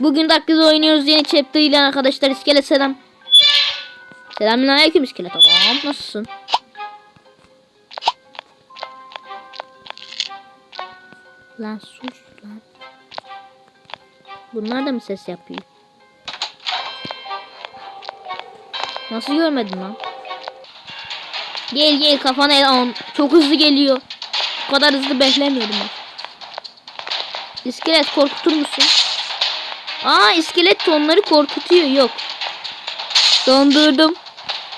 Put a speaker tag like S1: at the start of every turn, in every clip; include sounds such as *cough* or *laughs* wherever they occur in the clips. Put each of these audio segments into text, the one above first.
S1: Bugün Dark oynuyoruz yeni chapter ile arkadaşlar. İskelet selam. Selamünaleyküm iskelet adam. Nasılsın? Lan sus lan. Bunlar da mı ses yapıyor? Nasıl görmedin lan? Gel gel kafana el al. Çok hızlı geliyor. Bu kadar hızlı beklemiyordum ben. İskelet korkutur musun? Aa iskelet onları korkutuyor. Yok. Dondurdum.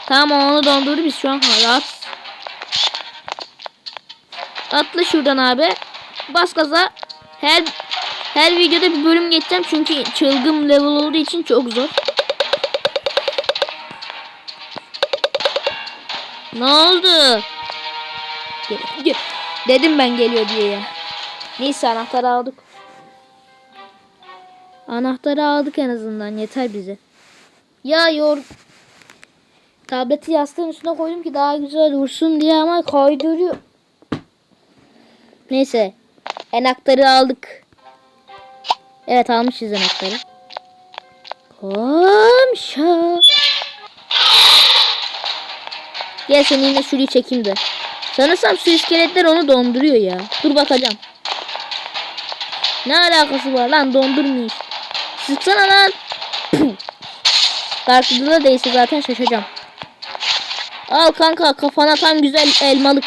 S1: Tamam onu dondurdu biz şu an rahat. Atla şuradan abi. Bas gaza. Her her videoda bir bölüm geçeceğim çünkü çılgın level olduğu için çok zor. Ne oldu? Gel, gel. Dedim ben geliyor diye ya. Neyse anahtarı aldık. Anahtarı aldık en azından yeter bize. Ya yor tableti yastığın üstüne koydum ki daha güzel vursun diye ama kaydırıyor. Neyse. Enaktarı aldık. Evet almışız enaktarı. Komşu. Gel seni yine şurayı çekeyim de. Sanırsam su iskeletler onu donduruyor ya. Dur bakacağım. Ne alakası var lan dondurmuyor işte. Sıksana lan. Darklı'da değilse zaten şaşacağım. Al kanka kafana tam güzel elmalık.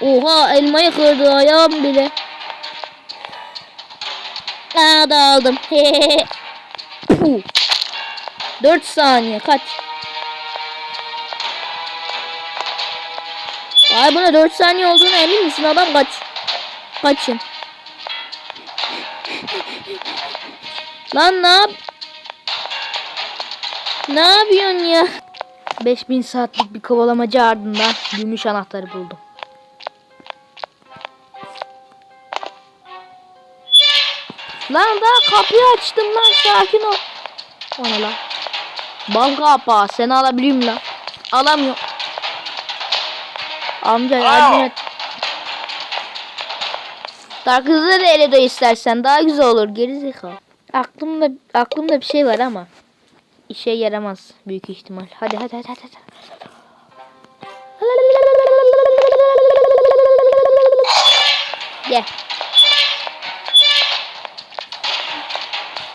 S1: Oha elmayı kırdı ayağım bile. Aa da aldım. *laughs* 4 saniye kaç. Ay buna 4 saniye olduğunu emin misin adam kaç. Kaçın. Lan ne yap? Ne yapıyorsun ya? 5000 saatlik bir kovalamacı ardından gümüş anahtarı buldum. Lan daha kapıyı açtım lan sakin ol. O ne lan? Bal kapağı seni alabiliyor muyum lan? Alamıyor. Amca yardım et. Dark hızlı da ele de istersen daha güzel olur gerizekalı. Aklımda aklımda bir şey var ama işe yaramaz büyük ihtimal. Hadi hadi hadi hadi. hadi. Gel.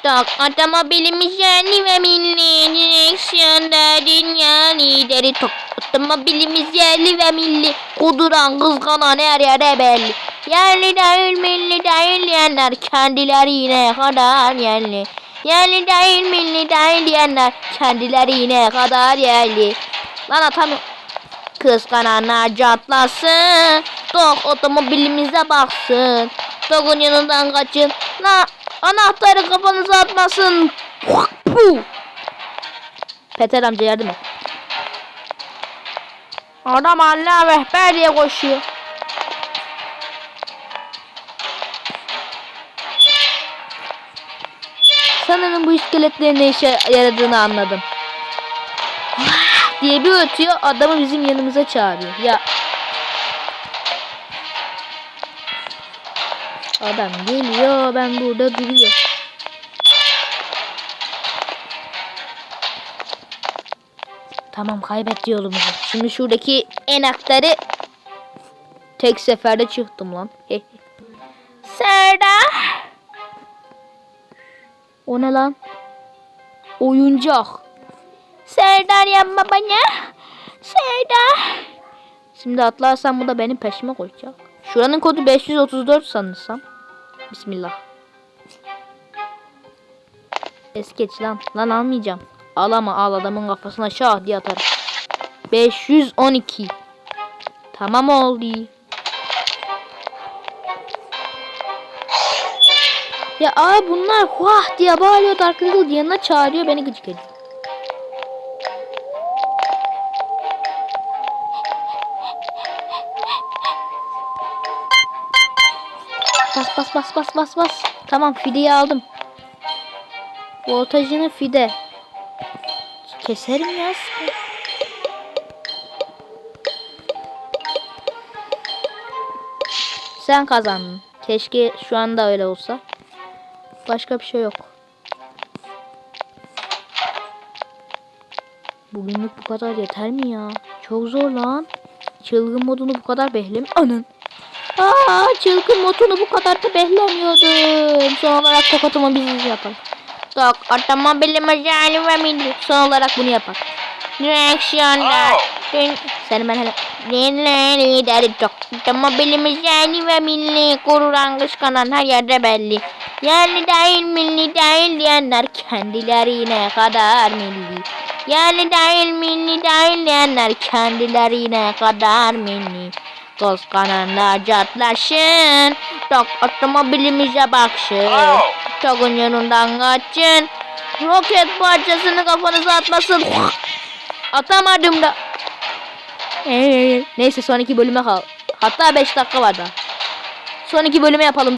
S1: Tak otomobilimiz yerli ve milli direksiyonda dünya lideri tok otomobilimiz yerli ve milli kuduran kızganan her yere belli yerli değil milli değil diyenler kendileri yine kadar yerli yerli değil milli değil diyenler kendileri yine kadar yerli lan atamıyorum Kıskananlar catlasın. Tok otomobilimize baksın. Tokun yanından kaçın. La anahtarı kafanıza atmasın. Peter amca yardım et. Adam Allah rehber diye koşuyor. Sanırım bu iskeletlerin ne işe yaradığını anladım diye bir ötüyor adamı bizim yanımıza çağırıyor. Ya Adam geliyor ben burada duruyor. Tamam kaybetti yolumuzu. Şimdi şuradaki enaktarı tek seferde çıktım lan. Serdar. O ne lan? Oyuncak. Serdar yapma bana. Serdar. Şimdi atlarsam bu da benim peşime koyacak. Şuranın kodu 534 sanırsam. Bismillah. Es geç lan. Lan almayacağım. Al ama al adamın kafasına şah diye atarım. 512. Tamam oldu. Ya aa bunlar vah diye bağırıyor Dark Eagle yanına çağırıyor beni gıcık ediyor. Bas bas bas bas bas bas. Tamam fideyi aldım. Voltajını fide. Keserim ya. Sen kazandın. Keşke şu anda öyle olsa. Başka bir şey yok. Bugünlük bu kadar yeter mi ya? Çok zor lan. Çılgın modunu bu kadar behlem... Anın. Aa, çılgın modunu bu kadar da behlemiyordum. Son olarak tokatımı biz yapalım. Tok atama bilime zalim ve. Son olarak bunu yapalım. Direksiyonda. Dün... Seni ben hele... Dinle lideri tok. Atama bilime zalim ve milli. Gururan kıskanan her yerde belli. Yerli değil milli değil diyenler kendilerine kadar milli. Yerli değil milli değil diyenler kendilerine kadar milli. Kıskananlar catlaşın. Tok otomobilimize baksın. Tokun yanından kaçın. Roket parçasını kafanıza atmasın. Atamadım da. Ee, neyse son iki bölüme kal. Hatta 5 dakika var da. Son iki bölüme yapalım.